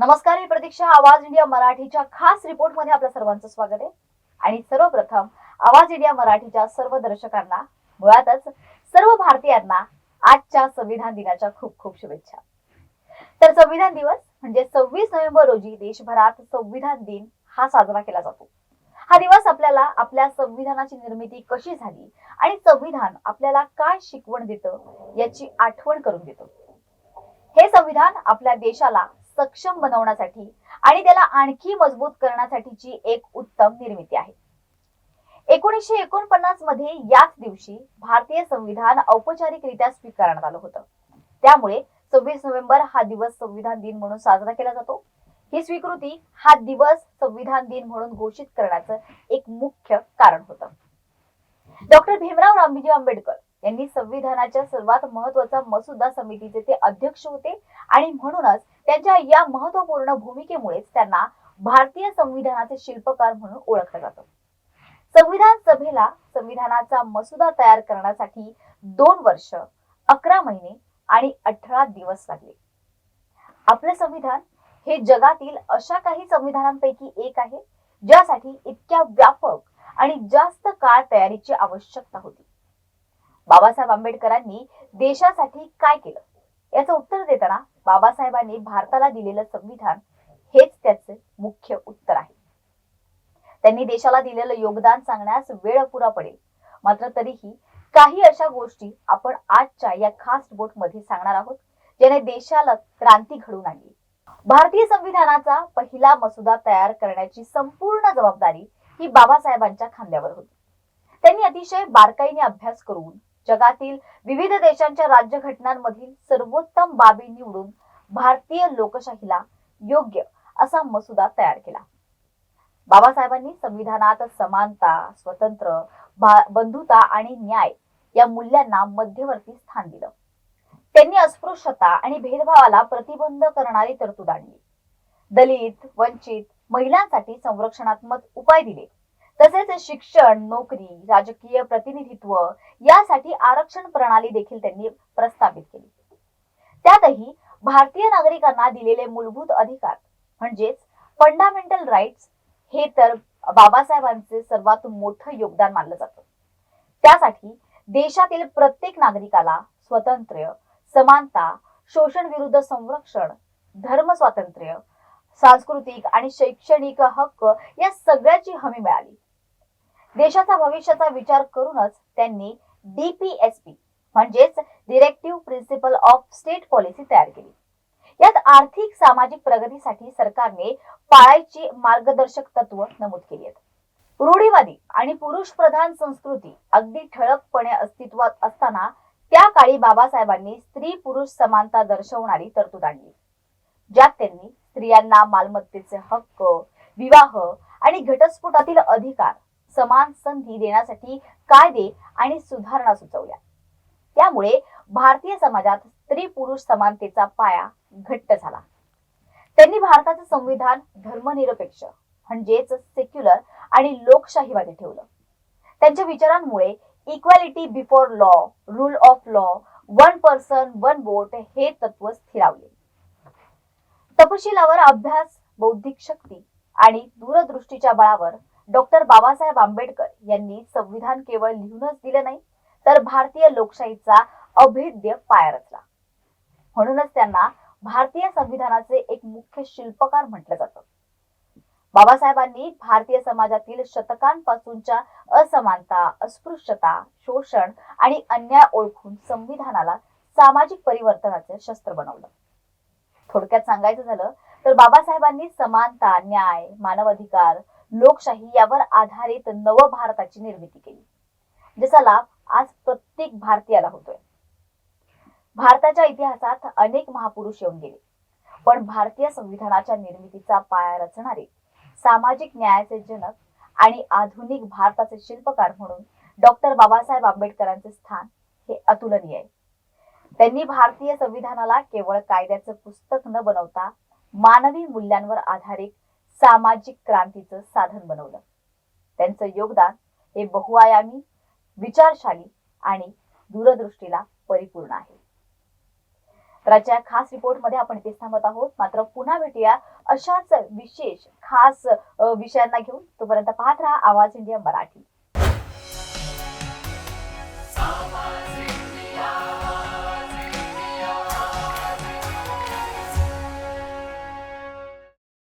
नमस्कार मी प्रतीक्षा आवाज इंडिया मराठीच्या खास रिपोर्टमध्ये आपल्या सर्वांचं स्वागत आहे. आणि सर्वप्रथम आवाज इंडिया मराठीच्या सर्व दर्शकांना मुळातच सर्व भारतीयांना आजच्या संविधान दिनाच्या खूप खूप शुभेच्छा. तर संविधान दिवस म्हणजे सव्वीस नोव्हेंबर रोजी देशभरात संविधान दिन हा साजरा केला जातो. हा दिवस आपल्याला आपल्या संविधानाची निर्मिती कशी झाली आणि संविधान आपल्याला काय शिकवण देतं याची आठवण करून देतो. हे संविधान आपल्या देशाला सक्षम बनवण्यासाठी आणि त्याला आणखी मजबूत करण्यासाठीची एक उत्तम निर्मिती आहे. एकोणीसशे एकोणपन्नासमध्ये याच दिवशी भारतीय संविधान औपचारिकरित्या स्वीकारण्यात आलं होतं. त्यामुळे सव्वीस नोव्हेंबर हा दिवस संविधान दिन म्हणून साजरा केला जातो. ही स्वीकृती हा दिवस संविधान दिन म्हणून घोषित करण्याचं एक मुख्य कारण होतं. डॉक्टर भीमराव रामजी आंबेडकर यांनी संविधानाच्या सर्वात महत्त्वाचा मसुदा समितीचे ते अध्यक्ष होते. आणि म्हणूनच त्यांच्या या महत्त्वपूर्ण भूमिकेमुळेच त्यांना भारतीय संविधानाचे शिल्पकार म्हणून ओळखलं जातं. संविधान सभेला संविधानाचा मसुदा तयार करण्यासाठी दोन वर्ष अकरा महिने आणि अठरा दिवस लागले. आपलं संविधान हे जगातील अशा काही संविधानांपैकी एक आहे ज्यासाठी इतक्या व्यापक आणि जास्त काळ तयारीची आवश्यकता होती. बाबासाहेब आंबेडकरांनी देशासाठी काय केलं? याचं उत्तर देताना बाबासाहेबांनी भारताला दिलेलं संविधान हेच त्याचे मुख्य उत्तर आहे. त्यांनी देशाला दिलेलं योगदान सांगण्यास वेळ पुरा पडेल. मात्र तरीही काही अशा गोष्टी आपण आजच्या या खास बोटमध्ये सांगणार आहोत ज्याने देशाला क्रांती घडून आणली. भारतीय संविधानाचा पहिला मसुदा तयार करण्याची संपूर्ण जबाबदारी ही बाबासाहेबांच्या खांद्यावर होती. त्यांनी अतिशय बारकाईने अभ्यास करून जगातील विविध देशांच्या राज्यघटनांमधील सर्वोत्तम बाबी निवडून भारतीय लोकशाहीला योग्य असा मसुदा तयार केला. बाबासाहेबांनी संविधानात समानता स्वतंत्र बंधुता आणि न्याय या मूल्यांना मध्यवर्ती स्थान दिलं. त्यांनी अस्पृश्यता आणि भेदभावाला प्रतिबंध करणारी तरतूद आणली. दलित वंचित महिलांसाठी संरक्षणात्मक उपाय दिले. तसेच शिक्षण नोकरी राजकीय प्रतिनिधित्व यासाठी आरक्षण प्रणाली देखील त्यांनी प्रस्थापित केली. त्यातही भारतीय नागरिकांना दिलेले मूलभूत अधिकार म्हणजेच फंडामेंटल राईट्स हे तर बाबासाहेबांचे सर्वात मोठं योगदान मानलं जातं. त्यासाठी देशातील प्रत्येक नागरिकाला स्वतंत्र समानता शोषण विरुद्ध संरक्षण धर्म स्वातंत्र्य सांस्कृतिक आणि शैक्षणिक हक्क या सगळ्याची हमी मिळाली. देशाचा भविष्याचा विचार करूनच त्यांनी डीपीएसपी म्हणजेच directive principle of state policy तयार केली. यात आर्थिक सामाजिक प्रगतीसाठी सरकारने पाळायची मार्गदर्शक तत्व नमूद केली आहेत. रूढीवादी आणि पुरुष प्रधान संस्कृती अगदी ठळकपणे अस्तित्वात असताना त्या काळी बाबासाहेबांनी स्त्री पुरुष समानता दर्शवणारी तरतूद आणली. ज्यात त्यांनी स्त्रियांना मालमत्तेचे हक्क विवाह आणि घटस्फोटातील अधिकार समान संधी देण्यासाठी कायदे आणि सुधारणा सुचवल्या. त्यामुळे भारतीय समाजात स्त्री पुरुष समानतेचा पाया घट्ट झाला. त्यांनी भारताचं संविधान धर्मनिरपेक्ष म्हणजेच सेक्युलर आणि लोकशाहीवादी ठेवलं. त्यांच्या विचारांमुळे equality before law rule of law one person one vote हे तत्व स्थिरावले. तपशिलावर अभ्यास बौद्धिक शक्ती आणि दूरदृष्टीच्या बळावर डॉक्टर बाबासाहेब आंबेडकर यांनी संविधान केवळ लिहूनच दिलं नाही तर भारतीय लोकशाहीचा अभेद्य पाया रचला. म्हणूनच त्यांना भारतीय संविधानाचे एक मुख्य शिल्पकार म्हटलं जातं. बाबासाहेबांनी भारतीय समाजातील शतकांपासूनच्या असमानता अस्पृश्यता शोषण आणि अन्याय ओळखून संविधानाला सामाजिक परिवर्तनाचे शस्त्र बनवलं. थोडक्यात सांगायचं झालं तर बाबासाहेबांनी समानता न्याय मानवाधिकार लोकशाही यावर आधारित नव भारताची निर्मिती केली. ज्याचा लाभ आज प्रत्येक भारतीयाला होतोय. भारताच्या इतिहासात अनेक महापुरुष येऊन गेले. पण भारतीय संविधानाच्या निर्मितीचा पाया रचणारे सामाजिक न्यायाचे जनक आणि आधुनिक भारताचे शिल्पकार म्हणून डॉक्टर बाबासाहेब आंबेडकरांचे स्थान हे अतुलनीय आहे. त्यांनी भारतीय संविधानाला केवळ कायद्याचं पुस्तक न बनवता मानवी मूल्यांवर आधारित सामाजिक क्रांतीचं साधन बनवलं. त्यांचं योगदान हे बहुआयामी विचारशाली आणि दूरदृष्टीला परिपूर्ण आहे. तर आजच्या खास रिपोर्टमध्ये आपण इथेच थांबत आहोत. मात्र पुन्हा भेटूया अशाच विशेष खास विषयांना घेऊन. तोपर्यंत पाहत राहा आवाज इंडिया मराठी.